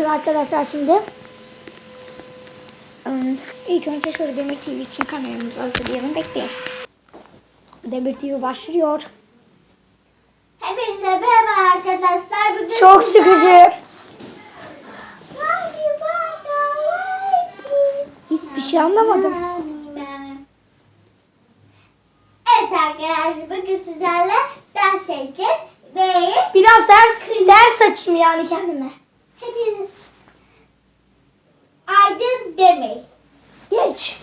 başlayacağız arkadaşlar şimdi. Hmm, İlk önce şöyle Demir TV için kameramızı hazırlayalım. Bekleyin. Demir TV başlıyor. Hepinize merhaba arkadaşlar. Bugün Çok sıkıcı. Hiçbir şey anlamadım. Evet arkadaşlar bugün sizlerle ders seçeceğiz ve Biraz ders ders açayım yani kendime. Hepiniz Aydın Demir. Geç.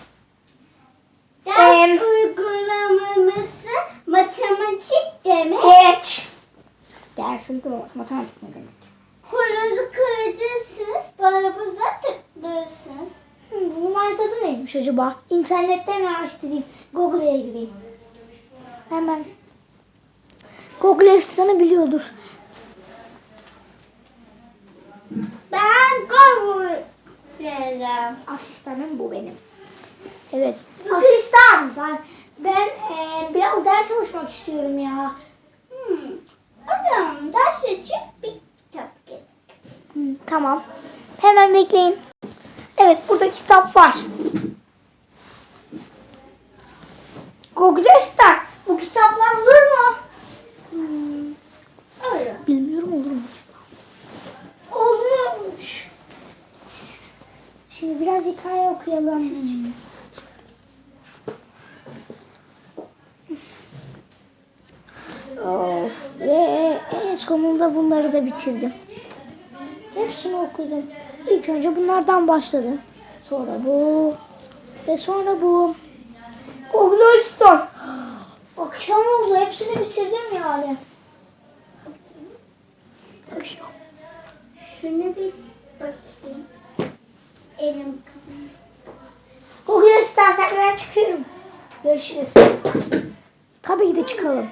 Ders Em. uygulaması matematik demek. Geç. Ders uygulaması matematik ne demek? Kolunuzu kıracaksınız, paramızla tutluyorsunuz. Hmm, bunun markası neymiş acaba? İnternetten araştırayım. Google'ya gireyim. Hemen. Google asistanı biliyordur. Ben kovuluyorum. Asistanım bu benim. Evet. Asistan. Ben, ben eee, biraz ders çalışmak istiyorum ya. Hmm. Zaman ders için bir kitap gerek. Hmm, tamam. Hemen bekleyin. Evet burada kitap var. Google Şimdi biraz hikaye okuyalım. Of ve en sonunda bunları da bitirdim. Hepsini okudum. İlk önce bunlardan başladım. Sonra bu ve sonra bu. Açtım. Akşam oldu. Hepsini bitirdim yani. Bakıyorum. Şunu bir bakayım. İstersen ben çıkıyorum. Görüşürüz. Tabii ki de çıkalım.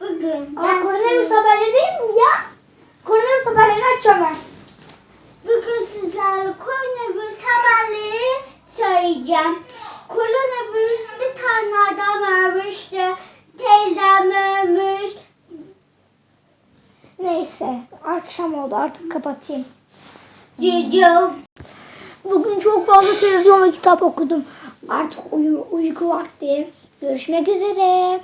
Bugün Aa, koronavirüs haberleri değil mi ya? Koronavirüs haberlerini açacağım ben. Bugün sizlerle koronavirüs haberleri söyleyeceğim. Koronavirüs bir tane adam ölmüştü. Teyzem ölmüş. Neyse akşam oldu artık kapatayım. Çocuğum. Bugün çok fazla televizyon ve kitap okudum. Artık uyu, uyku vakti. Görüşmek üzere.